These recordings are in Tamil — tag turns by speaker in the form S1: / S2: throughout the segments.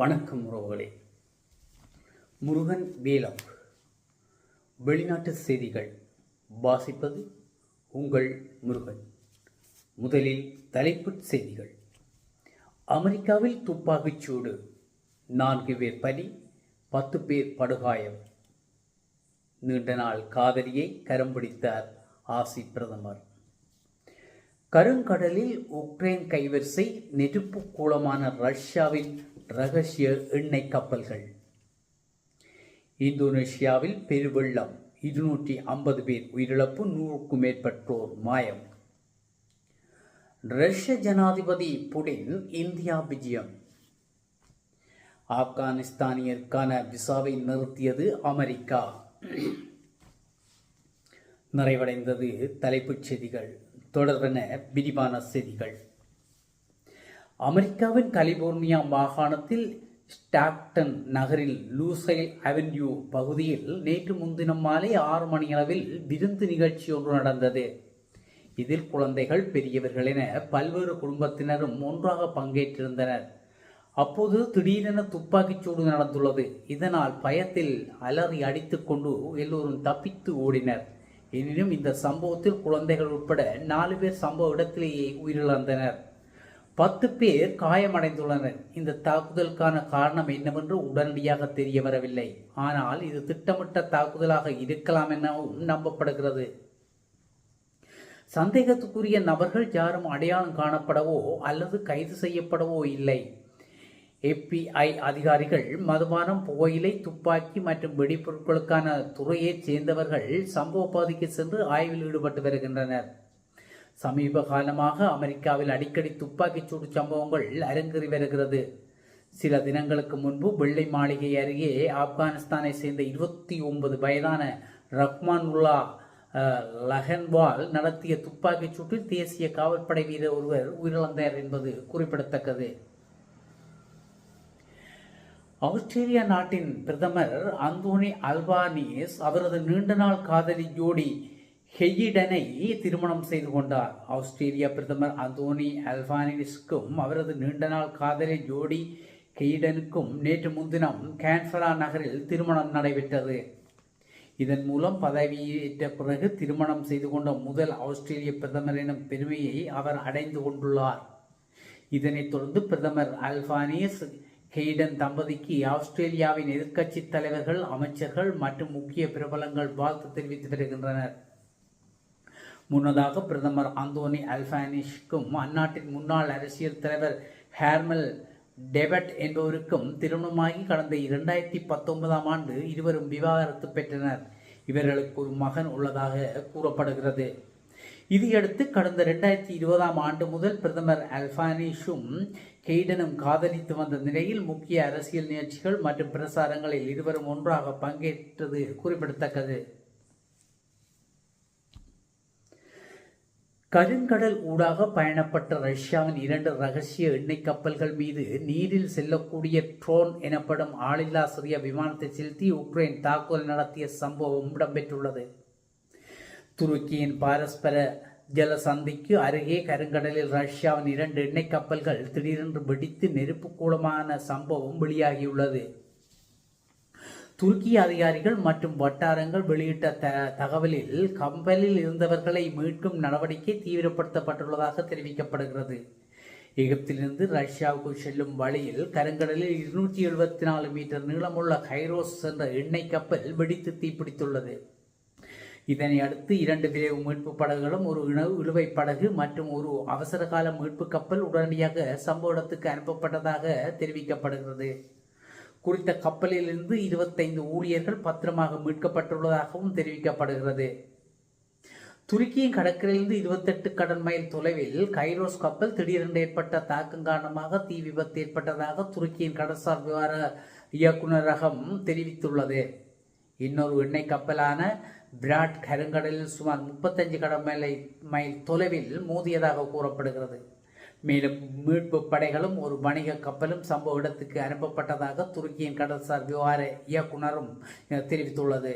S1: வணக்கம் உறவுகளே முருகன் வேலம் வெளிநாட்டு செய்திகள் வாசிப்பது உங்கள் முருகன் முதலில் தலைப்புச் செய்திகள் அமெரிக்காவில் துப்பாக்கிச் சூடு நான்கு பேர் பலி பத்து பேர் படுகாயம் நீண்ட நாள் காதலியை கரம் பிடித்தார் ஆசி பிரதமர் கருங்கடலில் உக்ரைன் கைவரிசை நெருப்பு கூலமான ரஷ்யாவின் ரகசிய எண்ணெய் கப்பல்கள் இந்தோனேஷியாவில் பெருவெள்ளம் இருநூற்றி ஐம்பது பேர் உயிரிழப்பு நூறுக்கும் மேற்பட்டோர் மாயம் ரஷ்ய ஜனாதிபதி புடின் இந்தியா விஜயம் ஆப்கானிஸ்தானியருக்கான விசாவை நிறுத்தியது அமெரிக்கா நிறைவடைந்தது தலைப்புச் செய்திகள் தொடர்பென விரிவான செய்திகள் அமெரிக்காவின் கலிபோர்னியா மாகாணத்தில் ஸ்டாக்டன் நகரில் லூசைல் அவென்யூ பகுதியில் நேற்று முன்தினம் மாலை ஆறு மணி அளவில் விருந்து நிகழ்ச்சி ஒன்று நடந்தது இதில் குழந்தைகள் பெரியவர்கள் என பல்வேறு குடும்பத்தினரும் ஒன்றாக பங்கேற்றிருந்தனர் அப்போது திடீரென சூடு நடந்துள்ளது இதனால் பயத்தில் அலறி அடித்துக்கொண்டு எல்லோரும் தப்பித்து ஓடினர் எனினும் இந்த சம்பவத்தில் குழந்தைகள் உட்பட நாலு பேர் சம்பவ இடத்திலேயே உயிரிழந்தனர் பத்து பேர் காயமடைந்துள்ளனர் இந்த தாக்குதலுக்கான காரணம் என்னவென்று உடனடியாக தெரிய வரவில்லை ஆனால் இது திட்டமிட்ட தாக்குதலாக இருக்கலாம் எனவும் நம்பப்படுகிறது சந்தேகத்துக்குரிய நபர்கள் யாரும் அடையாளம் காணப்படவோ அல்லது கைது செய்யப்படவோ இல்லை எஃபிஐ அதிகாரிகள் மதுபானம் புகையிலை துப்பாக்கி மற்றும் வெடிப்பொருட்களுக்கான துறையைச் சேர்ந்தவர்கள் சம்பவ பகுதிக்கு சென்று ஆய்வில் ஈடுபட்டு வருகின்றனர் சமீப காலமாக அமெரிக்காவில் அடிக்கடி துப்பாக்கிச் சூடு சம்பவங்கள் அரங்கேறி வருகிறது சில தினங்களுக்கு முன்பு வெள்ளை மாளிகை அருகே ஆப்கானிஸ்தானை சேர்ந்த இருபத்தி ஒன்பது வயதான ரஹ்மானுல்லா லஹன்வால் நடத்திய துப்பாக்கிச் சூட்டில் தேசிய காவல்படை வீரர் ஒருவர் உயிரிழந்தார் என்பது குறிப்பிடத்தக்கது ஆஸ்திரேலியா நாட்டின் பிரதமர் அந்தோனி அல்பானீஸ் அவரது நீண்ட நாள் காதலி ஜோடி ஹெய்யிடனை திருமணம் செய்து கொண்டார் ஆஸ்திரேலிய பிரதமர் அந்தோனி அல்பானிஸ்க்கும் அவரது நீண்ட நாள் காதலி ஜோடி ஹெய்டனுக்கும் நேற்று முன்தினம் கேன்ஃபரா நகரில் திருமணம் நடைபெற்றது இதன் மூலம் பதவியேற்ற பிறகு திருமணம் செய்து கொண்ட முதல் ஆஸ்திரேலிய பிரதமர் எனும் பெருமையை அவர் அடைந்து கொண்டுள்ளார் இதனைத் தொடர்ந்து பிரதமர் அல்பானிஸ் ஹெய்டன் தம்பதிக்கு ஆஸ்திரேலியாவின் எதிர்க்கட்சி தலைவர்கள் அமைச்சர்கள் மற்றும் முக்கிய பிரபலங்கள் வாழ்த்து தெரிவித்து வருகின்றனர் முன்னதாக பிரதமர் அந்தோனி அல்பானிஷ்க்கும் அந்நாட்டின் முன்னாள் அரசியல் தலைவர் ஹேர்மல் டெபட் என்பவருக்கும் திருமணமாகி கடந்த இரண்டாயிரத்தி பத்தொன்பதாம் ஆண்டு இருவரும் விவாகரத்து பெற்றனர் இவர்களுக்கு ஒரு மகன் உள்ளதாக கூறப்படுகிறது இதையடுத்து கடந்த ரெண்டாயிரத்தி இருபதாம் ஆண்டு முதல் பிரதமர் அல்பானிஷும் கெய்டனும் காதலித்து வந்த நிலையில் முக்கிய அரசியல் நிகழ்ச்சிகள் மற்றும் பிரசாரங்களில் இருவரும் ஒன்றாக பங்கேற்றது குறிப்பிடத்தக்கது கருங்கடல் ஊடாக பயணப்பட்ட ரஷ்யாவின் இரண்டு ரகசிய எண்ணெய் கப்பல்கள் மீது நீரில் செல்லக்கூடிய ட்ரோன் எனப்படும் ஆளில்லா சிறிய விமானத்தை செலுத்தி உக்ரைன் தாக்குதல் நடத்திய சம்பவம் இடம்பெற்றுள்ளது துருக்கியின் பாரஸ்பர ஜல சந்திக்கு அருகே கருங்கடலில் ரஷ்யாவின் இரண்டு எண்ணெய் கப்பல்கள் திடீரென்று வெடித்து நெருப்புக்கூடமான சம்பவம் வெளியாகியுள்ளது துருக்கி அதிகாரிகள் மற்றும் வட்டாரங்கள் வெளியிட்ட த தகவலில் கம்பலில் இருந்தவர்களை மீட்கும் நடவடிக்கை தீவிரப்படுத்தப்பட்டுள்ளதாக தெரிவிக்கப்படுகிறது எகிப்திலிருந்து ரஷ்யாவுக்கு செல்லும் வழியில் கருங்கடலில் இருநூற்றி எழுபத்தி நாலு மீட்டர் நீளமுள்ள கைரோஸ் என்ற எண்ணெய் கப்பல் வெடித்து தீப்பிடித்துள்ளது இதனை அடுத்து இரண்டு விரைவு மீட்பு படகுகளும் ஒரு இணவு இழுவை படகு மற்றும் ஒரு அவசரகால மீட்பு கப்பல் உடனடியாக சம்பவ இடத்துக்கு அனுப்பப்பட்டதாக தெரிவிக்கப்படுகிறது குறித்த கப்பலிலிருந்து இருபத்தைந்து ஊழியர்கள் பத்திரமாக மீட்கப்பட்டுள்ளதாகவும் தெரிவிக்கப்படுகிறது துருக்கியின் கடற்கரையிலிருந்து இருபத்தெட்டு கடல் மைல் தொலைவில் கைரோஸ் கப்பல் திடீரென்று ஏற்பட்ட தாக்கம் காரணமாக தீ விபத்து ஏற்பட்டதாக துருக்கியின் கடற்சார் விவகார இயக்குநரகம் தெரிவித்துள்ளது இன்னொரு எண்ணெய் கப்பலான பிராட் கருங்கடலில் சுமார் முப்பத்தஞ்சு கடல் மைலை மைல் தொலைவில் மோதியதாக கூறப்படுகிறது மேலும் மீட்பு படைகளும் ஒரு வணிக கப்பலும் சம்பவ இடத்துக்கு அனுப்பப்பட்டதாக துருக்கியின் கடல்சார் விவகார இயக்குனரும் தெரிவித்துள்ளது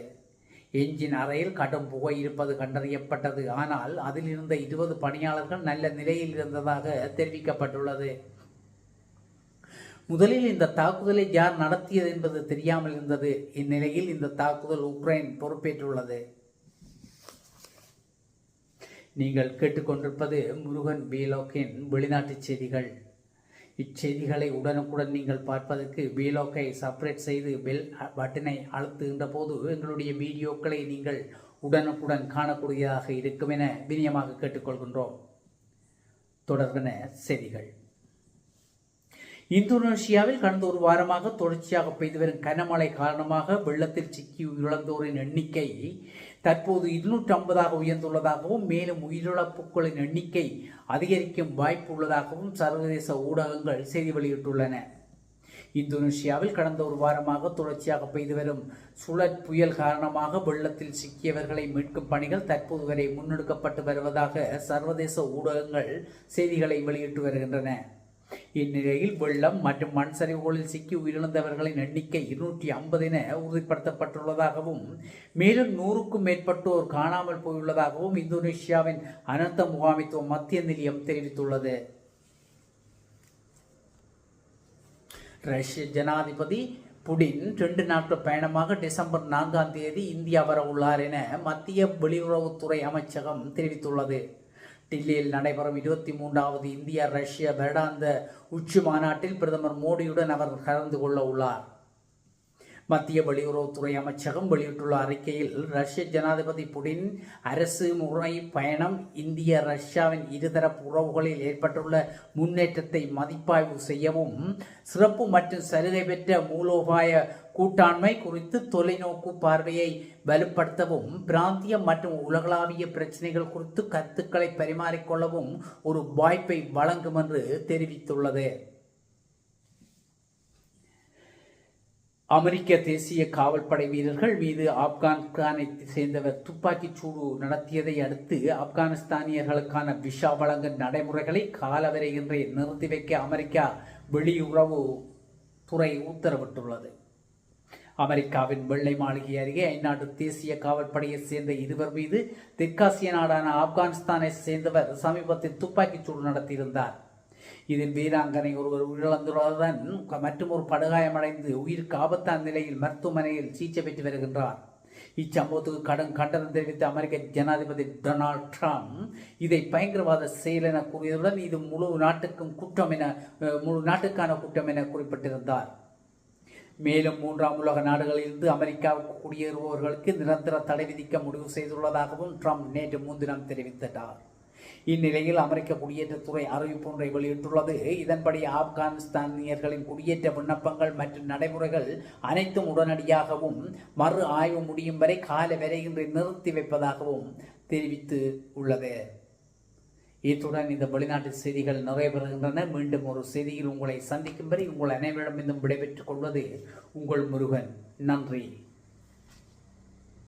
S1: எஞ்சின் அறையில் கடும் புகை இருப்பது கண்டறியப்பட்டது ஆனால் அதில் இருந்த இருபது பணியாளர்கள் நல்ல நிலையில் இருந்ததாக தெரிவிக்கப்பட்டுள்ளது முதலில் இந்த தாக்குதலை யார் நடத்தியது என்பது தெரியாமல் இருந்தது இந்நிலையில் இந்த தாக்குதல் உக்ரைன் பொறுப்பேற்றுள்ளது நீங்கள் கேட்டுக்கொண்டிருப்பது முருகன் பீலோக்கின் வெளிநாட்டு செய்திகள் இச்செய்திகளை உடனுக்குடன் நீங்கள் பார்ப்பதற்கு பீலோக்கை சப்ரேட் செய்து பெல் பட்டனை அழுத்துகின்ற போது எங்களுடைய வீடியோக்களை நீங்கள் உடனுக்குடன் காணக்கூடியதாக இருக்கும் என வினியமாக கேட்டுக்கொள்கின்றோம் தொடர்பன செய்திகள் இந்தோனேஷியாவில் கடந்த ஒரு வாரமாக தொடர்ச்சியாக பெய்து வரும் கனமழை காரணமாக வெள்ளத்தில் சிக்கி இழந்தோரின் எண்ணிக்கை தற்போது இருநூற்றி ஐம்பதாக உயர்ந்துள்ளதாகவும் மேலும் உயிரிழப்புகளின் எண்ணிக்கை அதிகரிக்கும் வாய்ப்பு உள்ளதாகவும் சர்வதேச ஊடகங்கள் செய்தி வெளியிட்டுள்ளன இந்தோனேஷியாவில் கடந்த ஒரு வாரமாக தொடர்ச்சியாக பெய்து வரும் சுழற் புயல் காரணமாக வெள்ளத்தில் சிக்கியவர்களை மீட்கும் பணிகள் தற்போது வரை முன்னெடுக்கப்பட்டு வருவதாக சர்வதேச ஊடகங்கள் செய்திகளை வெளியிட்டு வருகின்றன இந்நிலையில் வெள்ளம் மற்றும் மண் சரிவுகளில் சிக்கி உயிரிழந்தவர்களின் எண்ணிக்கை இருநூற்றி ஐம்பது என உறுதிப்படுத்தப்பட்டுள்ளதாகவும் மேலும் நூறுக்கும் மேற்பட்டோர் காணாமல் போயுள்ளதாகவும் இந்தோனேஷியாவின் அனர்த்த முகாமித்துவ மத்திய நிலையம் தெரிவித்துள்ளது ரஷ்ய ஜனாதிபதி புடின் ரெண்டு நாட்கள் பயணமாக டிசம்பர் நான்காம் தேதி இந்தியா வர உள்ளார் என மத்திய வெளியுறவுத்துறை அமைச்சகம் தெரிவித்துள்ளது டில்லியில் நடைபெறும் இருபத்தி மூன்றாவது இந்தியா ரஷ்ய வருடாந்த உச்சி மாநாட்டில் பிரதமர் மோடியுடன் அவர் கலந்து கொள்ள உள்ளார் மத்திய வெளியுறவுத்துறை அமைச்சகம் வெளியிட்டுள்ள அறிக்கையில் ரஷ்ய ஜனாதிபதி புடின் அரசு முறை பயணம் இந்திய ரஷ்யாவின் இருதரப்பு உறவுகளில் ஏற்பட்டுள்ள முன்னேற்றத்தை மதிப்பாய்வு செய்யவும் சிறப்பு மற்றும் சலுகை பெற்ற மூலோபாய கூட்டாண்மை குறித்து தொலைநோக்கு பார்வையை வலுப்படுத்தவும் பிராந்திய மற்றும் உலகளாவிய பிரச்சனைகள் குறித்து கருத்துக்களை பரிமாறிக்கொள்ளவும் ஒரு வாய்ப்பை வழங்கும் என்று தெரிவித்துள்ளது அமெரிக்க தேசிய காவல்படை வீரர்கள் மீது ஆப்கானிஸ்தானை சேர்ந்தவர் துப்பாக்கிச் சூடு நடத்தியதை அடுத்து ஆப்கானிஸ்தானியர்களுக்கான விஷா வழங்கும் நடைமுறைகளை காலவரையின்றி நிறுத்தி வைக்க அமெரிக்கா வெளியுறவு துறை உத்தரவிட்டுள்ளது அமெரிக்காவின் வெள்ளை மாளிகை அருகே ஐநாட்டு தேசிய காவல்படையைச் சேர்ந்த இருவர் மீது தெற்காசிய நாடான ஆப்கானிஸ்தானை சேர்ந்தவர் சமீபத்தில் துப்பாக்கிச் சூடு நடத்தியிருந்தார் இதில் வீராங்கனை ஒருவர் உயிரிழந்துள்ளதுடன் மற்றும் ஒரு படுகாயமடைந்து உயிருக்கு ஆபத்தான நிலையில் மருத்துவமனையில் சிகிச்சை பெற்று வருகின்றார் இச்சம்பவத்துக்கு கடும் கண்டனம் தெரிவித்த அமெரிக்க ஜனாதிபதி டொனால்ட் ட்ரம்ப் இதை பயங்கரவாத செயல் என கூறியதுடன் இது முழு நாட்டுக்கும் குற்றம் என முழு நாட்டுக்கான குற்றம் என குறிப்பிட்டிருந்தார் மேலும் மூன்றாம் உலக நாடுகளிலிருந்து அமெரிக்காவுக்கு குடியேறுபவர்களுக்கு நிரந்தர தடை விதிக்க முடிவு செய்துள்ளதாகவும் ட்ரம்ப் நேற்று முன்தினம் தெரிவித்தார் இந்நிலையில் அமெரிக்க குடியேற்றத்துறை அறிவிப்பு ஒன்றை வெளியிட்டுள்ளது இதன்படி ஆப்கானிஸ்தானியர்களின் குடியேற்ற விண்ணப்பங்கள் மற்றும் நடைமுறைகள் அனைத்தும் உடனடியாகவும் மறு ஆய்வு முடியும் வரை கால வரையின்றி நிறுத்தி வைப்பதாகவும் தெரிவித்து உள்ளது இத்துடன் இந்த வெளிநாட்டு செய்திகள் நிறைவேறுகின்றன மீண்டும் ஒரு செய்தியில் உங்களை சந்திக்கும் வரை உங்கள் அனைவரிடமிருந்தும் விடைபெற்றுக் கொள்வது உங்கள் முருகன் நன்றி